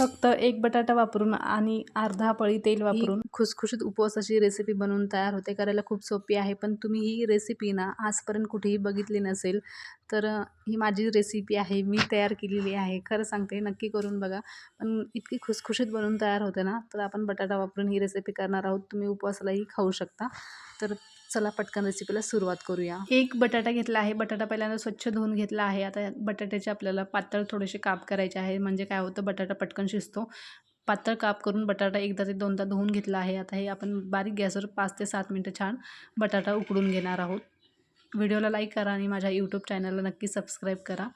फक्त एक बटाटा वापरून आणि अर्धा पळी तेल वापरून. खुसखुशीत उपवासाची रेसिपी बनवून तयार होते करायला खूप सोपी आहे. पण तुम्ही ही रेसिपी ना आजपर्यंत कुठेही बघितली नसेल तर ही माझी रेसिपी आहे. मी तयार केलेली आहे. खरं सांगते नक्की करून बघा. पण इतकी खुसखुशीत बनवून तयार होते ना तर आपण बटाटा वापरून ही रेसिपी करणार आहोत. तुम्ही उपवासालाही खाऊ शकता. तर चला पटकन रेसिपीला सुरुवात करूया. एक बटाटा घेतला आहे. बटाटा पहिल्यांदा स्वच्छ धुवून घेतला आहे. आता बटाट्याचे आपल्याला पातळ थोडेसे काप करायचे आहे. म्हणजे काय होतं बटाटा पटकन शिजतो. पातळ काप करून बटाटा एकदा ते दोनदा धुवून घेतला आहे. आता हे आपण बारीक गॅसवर पाच ते सात मिनटं छान बटाटा उकडून घेणार आहोत. व्हिडिओला लाईक करा आणि माझ्या यूट्यूब चॅनलला नक्की सबस्क्राईब करा.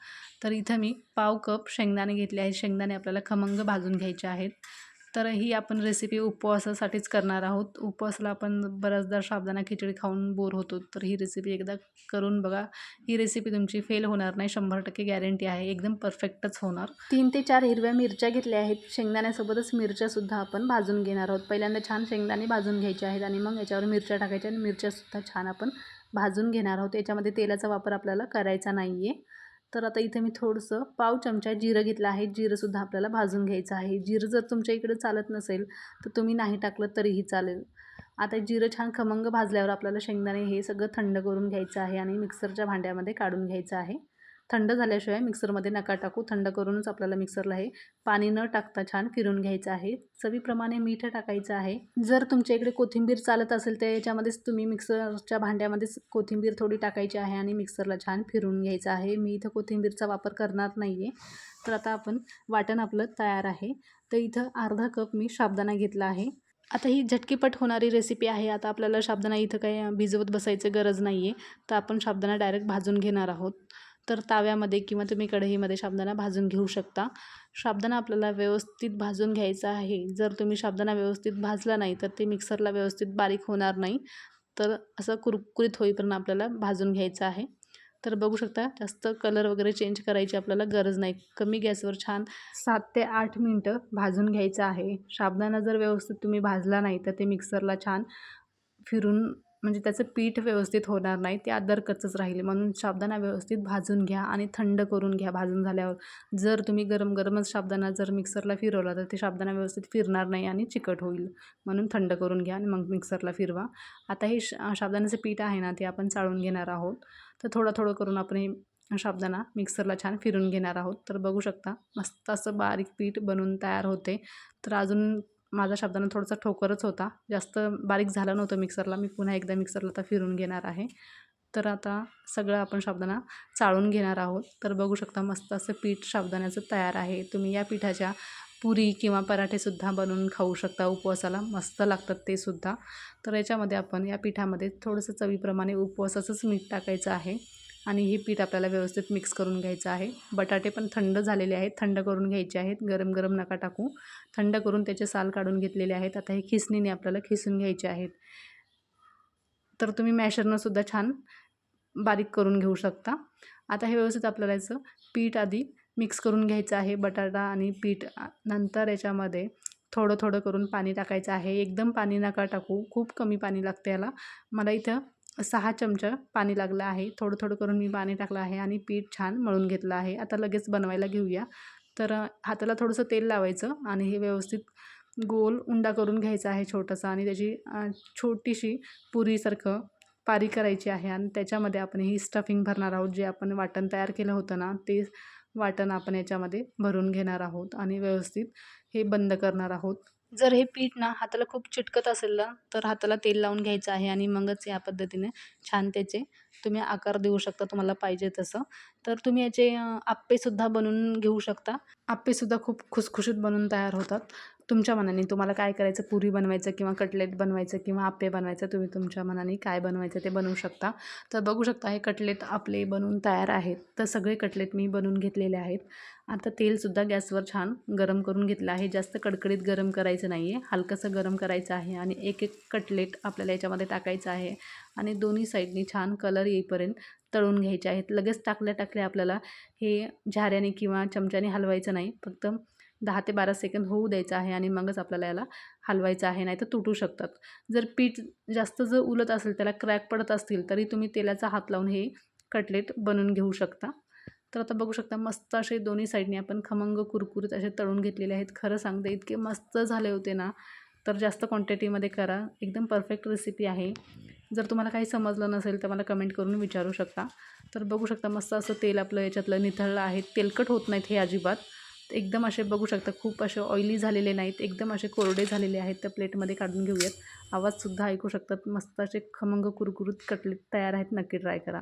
तर इथं मी पाव कप शेंगदाणे घेतले आहेत. शेंगदाणे आपल्याला खमंग भाजून घ्यायचे आहेत. तर ही आपण रेसिपी उपवासासाठीच करणार आहोत. उपवासाला आपण बऱ्याचदा साबदाना खिचडी खाऊन बोर होतो. तर ही रेसिपी एकदा करून बघा. ही रेसिपी तुमची फेल होणार नाही. शंभर टक्के गॅरंटी आहे. एकदम परफेक्टच होणार. तीन ते चार हिरव्या मिरच्या घेतल्या आहेत. शेंगदाण्यासोबतच मिरच्यासुद्धा आपण भाजून घेणार आहोत. पहिल्यांदा छान शेंगदाणे भाजून घ्यायचे आहेत आणि मग याच्यावर मिरच्या टाकायच्या आणि मिरच्यासुद्धा छान आपण भाजून घेणार आहोत. याच्यामध्ये तेलाचा वापर आपल्याला करायचा नाही आहे तर आता इथे मी थोडंसं पाव चमचा जिरं घेतलं आहे. जिरंसुद्धा आपल्याला भाजून घ्यायचं आहे. जिरं जर तुमच्या इकडे चालत नसेल तर तुम्ही नाही टाकलं तरीही चालेल. आता जिरं छान खमंग भाजल्यावर आपल्याला शेंगदाणे हे सगळं थंड करून घ्यायचं आहे आणि मिक्सरच्या भांड्यामध्ये काढून घ्यायचं आहे. थंड झाल्याशिवाय मिक्सरमध्ये नका टाकू. थंड करूनच आपल्याला मिक्सरला हे पाणी न टाकता छान फिरून घ्यायचं आहे. चवीप्रमाणे मीठ टाकायचं आहे. जर तुमच्या इकडे कोथिंबीर चालत असेल तर याच्यामध्येच तुम्ही मिक्सरच्या भांड्यामध्येच कोथिंबीर थोडी टाकायची आहे आणि मिक्सरला छान फिरून घ्यायचं आहे. मी इथं कोथिंबीरचा वापर करणार नाही आहे तर आता आपण वाटण आपलं तयार आहे. तर इथं अर्धा कप मी साबुदाणा घेतला आहे. आता ही झटकीपट होणारी रेसिपी आहे. आता आपल्याला साबुदाणा इथं काही भिजवत बसायचं गरज नाही आहे तर आपण साबुदाणा डायरेक्ट भाजून घेणार आहोत. तर ताव्यामध्ये किंवा तुम्ही कढईमध्ये साबुदाणा भाजून घेऊ शकता. साबदाणा आपल्याला व्यवस्थित भाजून घ्यायचा आहे. जर तुम्ही साबदाणा व्यवस्थित भाजला नाही तर ते मिक्सरला व्यवस्थित बारीक होणार नाही. तर असं कुरकुरीत होईपर्यंत आपल्याला भाजून घ्यायचं आहे. तर बघू शकता जास्त कलर वगैरे चेंज करायची आपल्याला गरज नाही. कमी गॅसवर छान सात ते आठ मिनटं भाजून घ्यायचं आहे. साबदाणा जर व्यवस्थित तुम्ही भाजला नाही तर ते मिक्सरला छान फिरून म्हणजे त्याचं पीठ व्यवस्थित होणार नाही ते अदरकचंच राहील. म्हणून शाबदाना व्यवस्थित भाजून घ्या आणि थंड करून घ्या भाजून झाल्यावर. जर तुम्ही गरम गरमच साबुदाणा जर मिक्सरला फिरवला तर ते शाबदाना व्यवस्थित फिरणार नाही आणि चिकट होईल. म्हणून थंड करून घ्या आणि मग मिक्सरला फिरवा. आता हे साबुदाण्याचं पीठ आहे ना ते आपण चाळून घेणार आहोत. तर थोडं थोडं करून आपण हे साबुदाणा मिक्सरला छान फिरून घेणार आहोत. तर बघू शकता मस्त असं बारीक पीठ बनून तयार होते. तर अजून माझा शब्दानं थोडासा ठोकरच होता. जास्त बारीक झालं नव्हतं मिक्सरला मी पुन्हा एकदा मिक्सरला आता फिरून घेणार आहे. तर आता सगळं आपण साबुदाणा चाळून घेणार आहोत. तर बघू शकता मस्त असं पीठ साबुदाण्याचं तयार आहे. तुम्ही या पिठाच्या पुरी किंवा पराठेसुद्धा बनवून खाऊ शकता. उपवासाला मस्त लागतात ते सुद्धा. तर याच्यामध्ये आपण या पिठामध्ये थोडंसं चवीप्रमाणे उपवासाचंच मीठ टाकायचं आहे. आणि हे पीठ आपल्याला व्यवस्थित मिक्स करून घ्यायचं आहे. बटाटे पण थंड झालेले आहेत. थंड करून घ्यायचे आहेत. गरम गरम नका टाकू. थंड करून त्याचे साल काढून घेतलेले आहेत. आता हे खिसणीने आपल्याला खिसून घ्यायचे आहेत. तर तुम्ही मॅशरनंसुद्धा छान बारीक करून घेऊ शकता. आता हे व्यवस्थित आपल्याला याचं पीठ आधी मिक्स करून घ्यायचं आहे. बटाटा आणि पीठ नंतर याच्यामध्ये थोडं थोडं करून पाणी टाकायचं आहे. एकदम पाणी नका टाकू. खूप कमी पाणी लागतं याला. मला इथं सहा चमचा पाणी लागलं आहे. थोडं थोडं करून मी पाणी टाकलं आहे आणि पीठ छान मळून घेतलं आहे. आता लगेच बनवायला घेऊया. तर हाताला थोडंसं तेल लावायचं आणि हे व्यवस्थित गोल उंडा करून घ्यायचा आहे छोटासा आणि त्याची छोटीशी पुरीसारखं पारी करायची आहे आणि त्याच्यामध्ये आपण ही स्टफिंग भरणार आहोत. जे आपण वाटण तयार केलं होतं ना ते वाटण आपण याच्यामध्ये भरून घेणार आहोत आणि व्यवस्थित हे बंद करणार आहोत. जर हे पीठ ना हाताला खूप चिटकत असेल ना तर हाताला तेल लावून घ्यायचं आहे आणि मगच या पद्धतीने छान त्याचे तुम्ही आकार देऊ शकता तुम्हाला पाहिजे तसं. तर तुम्ही याचे आप्पेसुद्धा बनवून घेऊ शकता. आप्पेसुद्धा खूप खुसखुशीत बनवून तयार होतात. तुमच्या मनाने तुम्हाला काय करायचं? पुरी बनवायचं किंवा कटलेट बनवायचं किंवा आप्पे बनवायचं? तुम्ही तुमच्या मनाने काय बनवायचं ते बनवू शकता. तर बघू शकता हे कटलेट आपले बनवून तयार आहेत. तर सगळे कटलेट मी बनवून घेतलेले आहेत. आता तेलसुद्धा गॅसवर छान गरम करून घेतलं आहे. जास्त कडकडीत गरम करायचं नाही आहे हलकंसं गरम करायचं आहे आणि एक एक कटलेट आपल्याला याच्यामध्ये टाकायचं आहे आणि दोन्ही साईडनी छान कलर येईपर्यंत तळून घ्यायचे आहेत. लगेच टाकल्या टाकल्या आपल्याला हे झाऱ्याने किंवा चमच्याने हलवायचं नाही. फक्त दहा ते बारा सेकंद होऊ द्यायचं आहे आणि मगच आपल्याला याला हलवायचं आहे नाही तर तुटू शकतात. जर पीठ जास्त जर उलत असेल त्याला क्रॅक पडत असतील तरी तुम्ही तेलाचा हात लावून हे कटलेट बनवून घेऊ शकता. तर आता बघू शकता मस्त असे दोन्ही साईडने आपण खमंग कुरकुरीत असे तळून घेतलेले आहेत. खरं सांगते इतके मस्त झाले होते ना तर जास्त क्वांटिटीमध्ये करा. एकदम परफेक्ट रेसिपी आहे. जर तुम्हाला काही समजलं नसेल तर मला कमेंट करून विचारू शकता. तर बघू शकता मस्त असं तेल आपलं याच्यातलं निथळलं आहे. तेलकट होत नाहीत हे अजिबात. एकदम असे बघू शकता खूप असे ऑइली झालेले नाहीत एकदम असे कोरडे झालेले आहेत त्या प्लेटमध्ये काढून घेऊयात. आवाजसुद्धा ऐकू शकतात मस्त असे खमंग कुरकुरीत कटलेट तयार आहेत नक्की ट्राय करा.